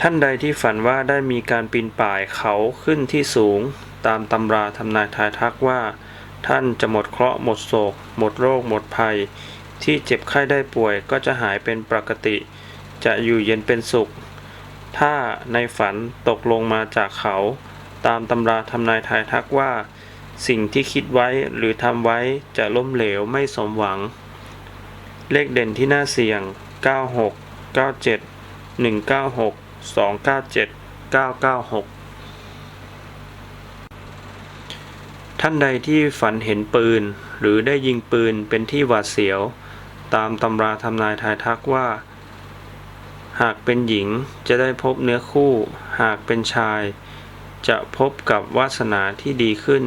ท่านใดที่ฝันว่าได้มีการปีนป่ายเขาขึ้นที่สูง ตามตำราทำนายทายทักว่า ท่านจะหมดเคราะห์หมดโศก หมดโรค หมดภัย ที่เจ็บไข้ได้ป่วยก็จะหายเป็นปกติ จะอยู่เย็นเป็นสุข ถ้าในฝันตกลงมาจากเขา ตามตำราทำนายทายทักว่า สิ่งที่คิดไว้หรือทำไว้จะล้มเหลวไม่สมหวัง เลขเด่นที่น่าเสี่ยง 96 97 196 297 996ท่านใดที่ฝันเห็นปืน หรือได้ยิงปืนเป็นที่หวาดเสียว ตามตำราทำนายทายทักว่า หากเป็นหญิงจะได้พบเนื้อคู่ หากเป็นชาย จะพบกับวาสนาที่ดีขึ้น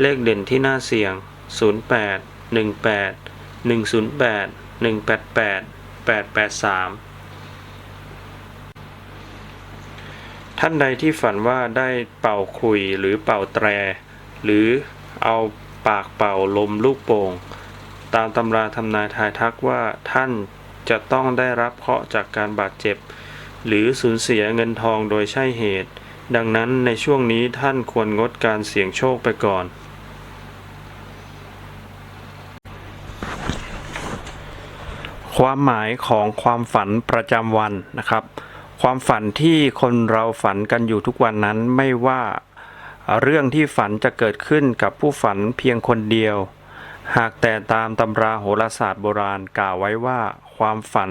เลขเด่นที่น่าเสี่ยง 08 18 108 188 883 ท่านใดที่ฝันว่าได้เป่าขลุยหรือเป่าแตร หรือเอาปากเป่าลมลูกโป่ง ตามตำราทำนายทายทักว่าท่านจะต้องได้รับเคราะห์จากการบาดเจ็บ หรือสูญเสียเงินทองโดยใช่เหตุ ดังนั้นในช่วงนี้ท่านควรงดการเสี่ยงโชคไปก่อน ความหมายของความฝันประจำวันนะครับ ความฝันที่คนเราฝันกันอยู่ทุกวันนั้นไม่ว่าเรื่องที่ฝันจะเกิดขึ้นกับผู้ฝันเพียงคนเดียว หากแต่ตามตำราโหราศาสตร์โบราณกล่าวไว้ว่า ความฝัน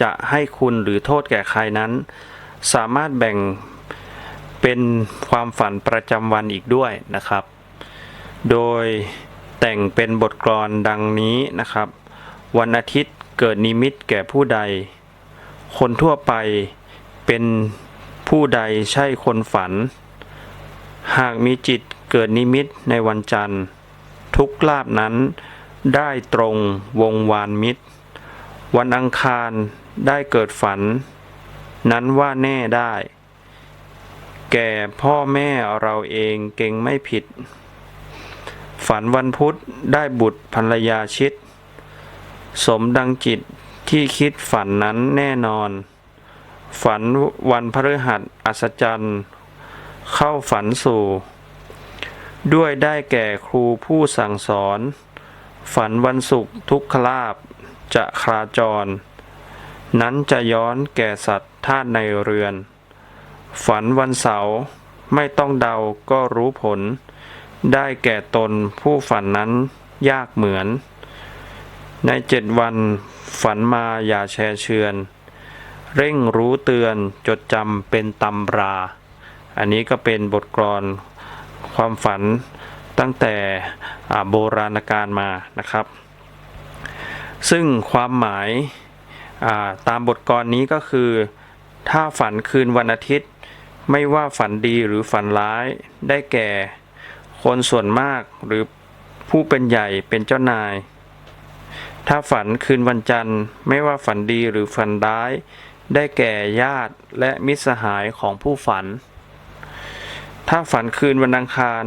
จะให้คุณหรือโทษแก่ใครนั้น สามารถแบ่งเป็นความฝันประจำวันอีกด้วยนะครับ โดยแต่งเป็นบทกลอนดังนี้นะครับ วันอาทิตย์เกิดนิมิตแก่ผู้ใด คนทั่วไป เป็นผู้ใดใช่คนฝัน หากมีจิตเกิดนิมิตในวันจันทร์ ทุกลาบนั้นได้ตรงวงวานมิตร วันอังคารได้เกิดฝัน นั้นว่าแน่ได้ แก่พ่อแม่เราเองเก่งไม่ผิด ฝันวันพุธได้บุตรภรรยาชิด สมดังจิตที่คิดฝันนั้นแน่นอน ฝันวันพฤหัสอัศจรรย์ เข้าฝันสู่ ด้วยได้แก่ครูผู้สั่งสอน ฝันวันศุกร์ทุกขลาบจะคราจร นั้นจะย้อนแก่สัตว์ธาตุในเรือน ฝันวันเสาร์ไม่ต้องเดาก็รู้ผล ได้แก่ตนผู้ฝันนั้นยากเหมือน ในเจ็ดวันฝันมาอย่าแชร์เชือน เร่งรู้เตือนจดจำเป็นตำรา อันนี้ก็เป็นบทกลอนความฝันตั้งแต่โบราณกาลมานะครับ ซึ่งความหมายาตามบทกลอนนี้ก็คือ ถ้าฝันคืนวันอาทิตย์ ไม่ว่าฝันดีหรือฝันร้ายได้แก่ คนส่วนมากหรือผู้เป็นใหญ่เป็นเจ้านาย ถ้าฝันคืนวันจันทร์ ไม่ว่าฝันดีหรือฝันร้าย ได้แก่ญาติและมิตรสหายของผู้ฝัน ถ้าฝันคืนวันอังคาร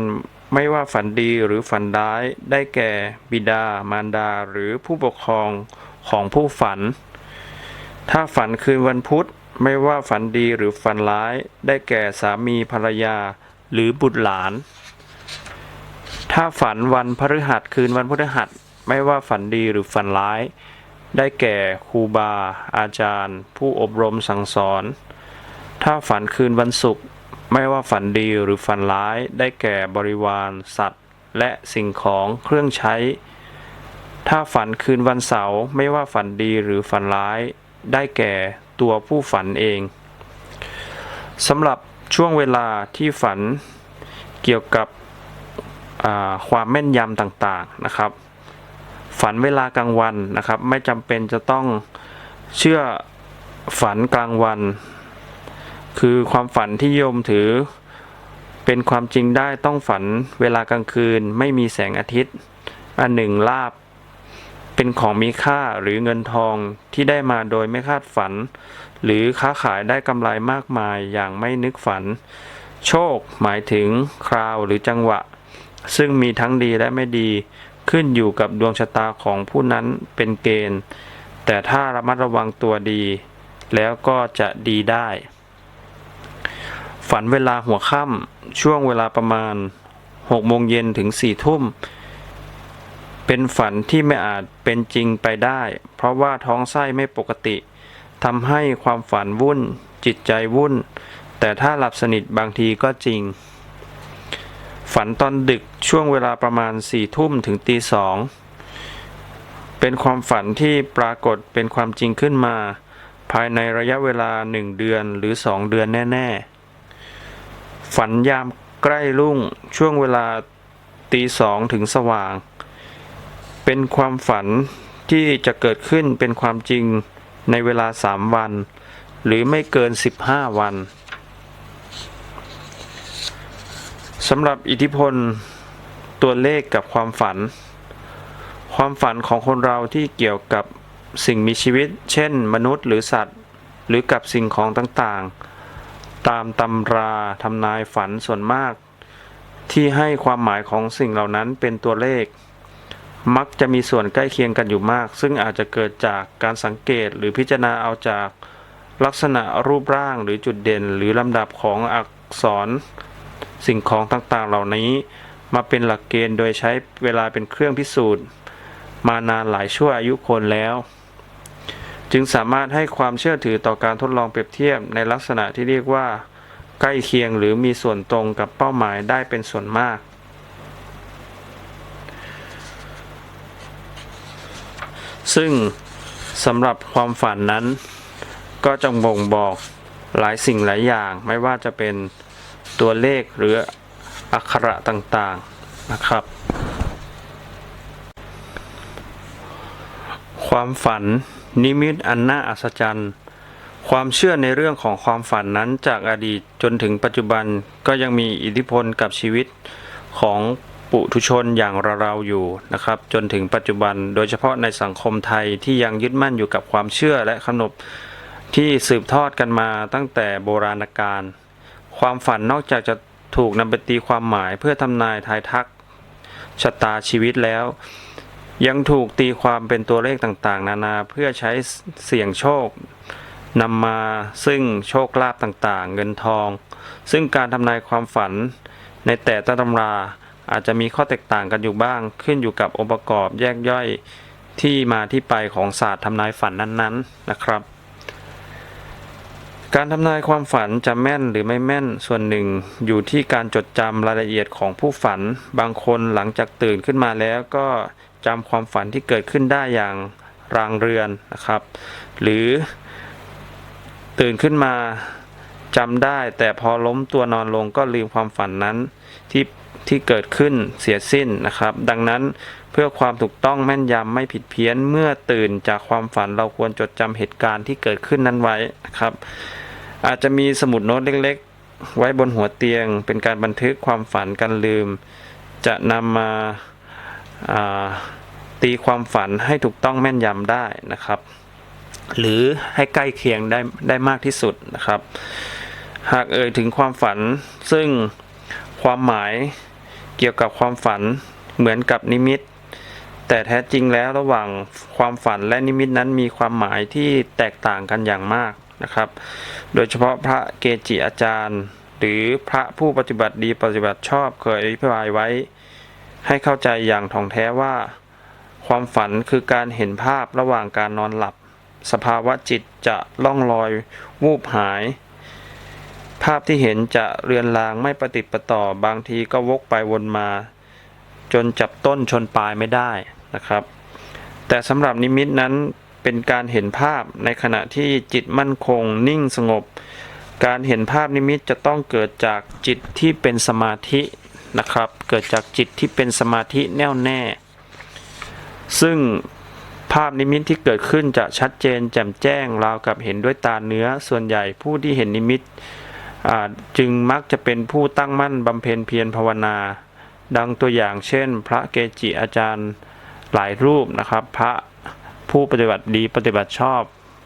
ไม่ว่าฝันดีหรือฝันร้าย ได้แก่บิดา มารดาหรือผู้ปกครองของผู้ฝัน ถ้าฝันคืนวันพุธไม่ว่าฝันดีหรือฝันร้าย ได้แก่สามีภรรยาหรือบุตรหลาน ถ้าฝันวันพฤหัสคืนวันพฤหัส ไม่ว่าฝันดีหรือฝันร้าย ได้แก่ครูบา อาจารย์ ผู้อบรมสั่งสอน ถ้าฝันคืนวันศุกร์ไม่ว่าฝันดีหรือฝันร้าย ได้แก่บริวารสัตว์ และสิ่งของเครื่องใช้ ถ้าฝันคืนวันเสาร์ไม่ว่าฝันดีหรือฝันร้าย ได้แก่ตัวผู้ฝันเองสำหรับช่วงเวลาที่ฝันเกี่ยวกับความแม่นยำต่างๆนะครับ ฝันเวลากลางวันนะครับ ไม่จำเป็นจะต้องเชื่อฝันกลางวัน คือความฝันที่โยมถือ เป็นความจริงได้ต้องฝันเวลากลางคืน ไม่มีแสงอาทิตย์ อันหนึ่งลาบ เป็นของมีค่าหรือเงินทองที่ได้มาโดยไม่คาดฝัน หรือค้าขายได้กำไรมากมายอย่างไม่นึกฝัน โชคหมายถึงคราวหรือจังหวะ ซึ่งมีทั้งดีและไม่ดี ขึ้นอยู่กับดวงชะตาของผู้นั้นเป็นเกณฑ์ แต่ถ้าระมัดระวังตัวดี แล้วก็จะดีได้ ฝันเวลาหัวค่ำช่วงเวลาประมาณ6โมงเย็นถึง4ทุ่ม เป็นฝันที่ไม่อาจเป็นจริงไปได้ เพราะว่าท้องไส้ไม่ปกติทำให้ความฝันวุ่น จิตใจวุ่น แต่ถ้าหลับสนิทบางทีก็จริง ฝันตอนดึกช่วงเวลาประมาณสี่ทุ่มถึงตีสองเป็นความฝันที่ปรากฏเป็นความจริงขึ้นมา ภายในระยะเวลาหนึ่งเดือนหรือสองเดือนแน่ ๆ ฝันยามใกล้รุ่งช่วงเวลาตีสองถึงสว่าง เป็นความฝันที่จะเกิดขึ้นเป็นความจริงในเวลาสามวัน หรือไม่เกิน 15 วัน สำหรับอิทธิพลตัวเลขกับความฝัน ความฝันของคนเราที่เกี่ยวกับสิ่งมีชีวิต เช่น มนุษย์หรือสัตว์ หรือกับสิ่งของต่างๆ ตามตำราทำนายฝันส่วนมาก ที่ให้ความหมายของสิ่งเหล่านั้นเป็นตัวเลข มักจะมีส่วนใกล้เคียงกันอยู่มาก ซึ่งอาจจะเกิดจากการสังเกตหรือพิจารณาเอาจากลักษณะรูปร่างหรือจุดเด่น หรือลำดับของอักษร สิ่งของต่างๆเหล่านี้มาเป็นหลักเกณฑ์โดยใช้เวลาเป็นเครื่องพิสูจน์ มานานหลายชั่วอายุคนแล้ว จึงสามารถให้ความเชื่อถือต่อการทดลองเปรียบเทียบในลักษณะที่เรียกว่า ใกล้เคียงหรือมีส่วนตรงกับเป้าหมายได้เป็นส่วนมาก ซึ่งสำหรับความฝันนั้น ก็จะบ่งบอกหลายสิ่งหลายอย่างไม่ว่าจะเป็น ตัวเลขหรืออักขระต่างๆนะครับ ความฝันนิมิตอันน่าอัศจรรย์ ความเชื่อในเรื่องของความฝันนั้นจากอดีตจนถึงปัจจุบันก็ยังมีอิทธิพลกับชีวิตของปุถุชนอย่างเราๆอยู่นะครับ จนถึงปัจจุบันโดยเฉพาะในสังคมไทยที่ยังยึดมั่นอยู่กับความเชื่อและขนบที่สืบทอดกันมาตั้งแต่โบราณกาล ความฝันนอกจากจะถูกนำไปตีความหมายเพื่อทำนายทายทักชะตาชีวิตแล้ว ยังถูกตีความเป็นตัวเลขต่างๆ นานาเพื่อใช้เสี่ยงโชคนำมาซึ่งโชคลาภต่างๆ เงินทอง ซึ่งการทำนายความฝันในแต่ละตำราอาจจะมีข้อแตกต่างกันอยู่บ้าง ขึ้นอยู่กับองค์ประกอบแยกย่อยที่มาที่ไปของศาสตร์ทำนายฝันนั้นๆนะครับ การทำนายความฝันจะแม่นหรือไม่แม่นส่วนหนึ่ง อยู่ที่การจดจำรายละเอียดของผู้ฝัน บางคนหลังจากตื่นขึ้นมาแล้วก็จำความฝันที่เกิดขึ้นได้อย่างรางเรือนนะครับ หรือตื่นขึ้นมาจำได้ แต่พอล้มตัวนอนลงก็ลืมความฝันนั้นที่ที่เกิดขึ้นเสียสิ้นนะครับ ดังนั้น เพื่อความถูกต้องแม่นยำไม่ผิดเพี้ยนเมื่อตื่นจากความฝันเราควรจดจำเหตุการณ์ที่เกิดขึ้นนั้นไว้นะครับ อาจจะมีสมุดโน้ตเล็กๆ ไว้บนหัวเตียง เป็นการบันทึกความฝันกันลืม จะนำมาาตีความฝันให้ถูกต้องแม่นยำได้นะครับ หรือให้ใกล้เคียงได้ได้มากที่สุดนะครับ หากเอ่ยถึงความฝันซึ่งความหมายเกี่ยวกับความฝันเหมือนกับนิมิต แต่แท้จริงแล้วระหว่างความฝันและนิมิตนั้นมีความหมายที่แตกต่างกันอย่างมากนะครับ โดยเฉพาะพระเกจิอาจารย์ หรือพระผู้ปฏิบัติดีปฏิบัติชอบเคยอธิบายไว้ ให้เข้าใจอย่างท่องแท้ว่า ความฝันคือการเห็นภาพระหว่างการนอนหลับ สภาวะจิตจะล่องลอยวูบหาย ภาพที่เห็นจะเรือนรางไม่ประติดประต่อบางทีก็วกไปวนมา จนจับต้นชนปลายไม่ได้ นะครับ แต่สำหรับนิมิตนั้นเป็นการเห็นภาพในขณะที่จิตมั่นคง นิ่งสงบ การเห็นภาพนิมิตจะต้องเกิดจากจิตที่เป็นสมาธินะครับ เกิดจากจิตที่เป็นสมาธิแน่วแน่ ซึ่งภาพนิมิตที่เกิดขึ้นจะชัดเจนแจ่มแจ้งราวกับเห็นด้วยตาเนื้อส่วนใหญ่ผู้ที่เห็นนิมิตจึงมักจะเป็นผู้ตั้งมั่นบำเพ็ญเพียรภาวนา ดังตัวอย่างเช่น พระเกจิอาจารย์ หลายรูปนะครับ พระผู้ปฏิบัติดีปฏิบัติชอบ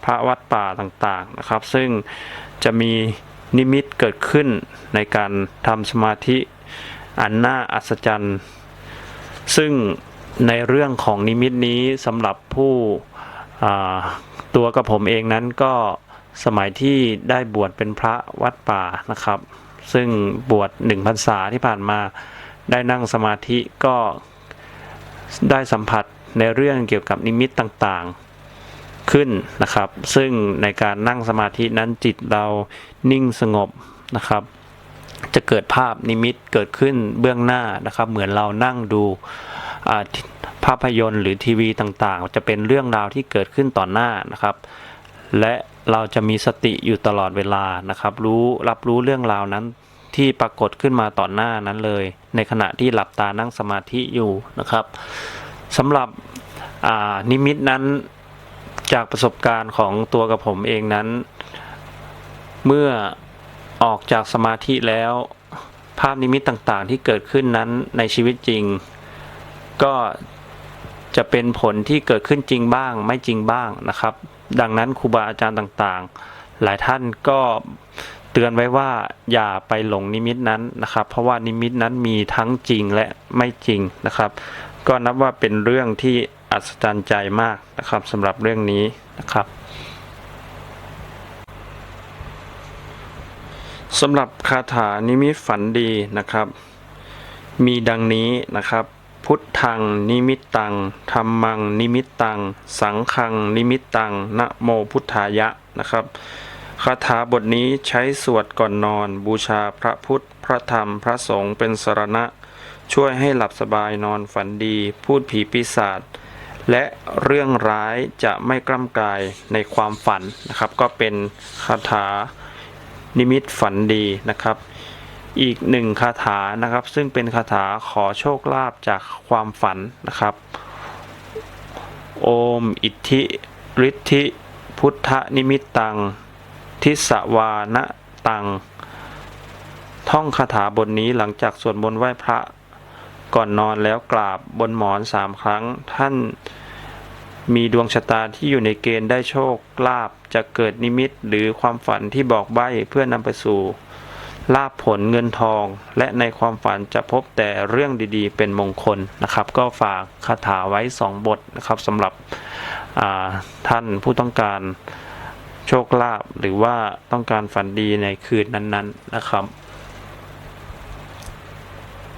พระวัดป่าต่างๆนะครับ ซึ่งจะมีนิมิตเกิดขึ้นในการทำสมาธิอันน่าอัศจรรย์ ซึ่งในเรื่องของนิมิตนี้สำหรับผู้ตัวกับผมเองนั้นก็สมัยที่ได้บวชเป็นพระวัดป่านะครับ ซึ่งบวชหนึ่งพรรษาที่ผ่านมาได้นั่งสมาธิก็ ได้สัมผัสในเรื่องเกี่ยวกับนิมิตต่างๆขึ้นนะครับ ซึ่งในการนั่งสมาธินั้นจิตเรานิ่งสงบนะครับ จะเกิดภาพนิมิตเกิดขึ้นเบื้องหน้านะครับ เหมือนเรานั่งดูภาพยนตร์หรือทีวีต่างๆ จะเป็นเรื่องราวที่เกิดขึ้นต่อหน้านะครับ และเราจะมีสติอยู่ตลอดเวลานะครับ รู้รับรู้เรื่องราวนั้น ที่ปรากฏขึ้นมาต่อหน้านั้นเลย ในขณะที่หลับตานั่งสมาธิอยู่นะครับสำหรับนิมิตนั้นจากประสบการณ์ของตัวกับผมเองนั้น เมื่อออกจากสมาธิแล้ว ภาพนิมิตต่างๆที่เกิดขึ้นนั้นในชีวิตจริง ก็จะเป็นผลที่เกิดขึ้นจริงบ้าง ไม่จริงบ้างนะครับ ดังนั้นครูบาอาจารย์ต่างๆ หลายท่านก็ เตือนไว้ว่าอย่าไปหลงนิมิตนั้นนะครับ เพราะว่านิมิตนั้นมีทั้งจริงและไม่จริงนะครับ ก็นับว่าเป็นเรื่องที่อัศจรรย์ใจมากนะครับสำหรับเรื่องนี้นะครับสำหรับคาถานิมิตฝันดีนะครับ มีดังนี้นะครับ พุทธังนิมิตตังธรรมังนิมิตตัง สังฆังนิมิตตังนะโมพุทธายะนะครับ คาถาบทนี้ใช้สวดก่อนนอน บูชาพระพุทธ พระธรรม พระสงฆ์เป็นสรณะ ช่วยให้หลับสบายนอนฝันดี พูดผีปีศาจและเรื่องร้ายจะไม่กล้ำกายในความฝันนะครับ ก็เป็นคาถานิมิตฝันดีนะครับ อีกหนึ่งคาถานะครับ ซึ่งเป็นคาถาขอโชคลาภจากความฝันนะครับ โอมอิทธิฤทธิพุทธนิมิตตัง ทิสวานะตัง ท่องคาถาบทนี้หลังจากสวดมนต์ไหว้พระ ก่อนนอนแล้วกราบบนหมอนสามครั้ง ท่านมีดวงชะตาที่อยู่ในเกณฑ์ได้โชคลาภจะเกิดนิมิตหรือความฝันที่บอกใบ้เพื่อนำไปสู่ลาภผลเงินทอง และในความฝันจะพบแต่เรื่องดีๆ เป็นมงคลนะครับ ก็ฝากคาถาไว้ 2 บทนะครับสำหรับท่านผู้ต้องการ โชคลาภหรือว่าต้องการฝันดีในคืนนั้น ๆ นะครับ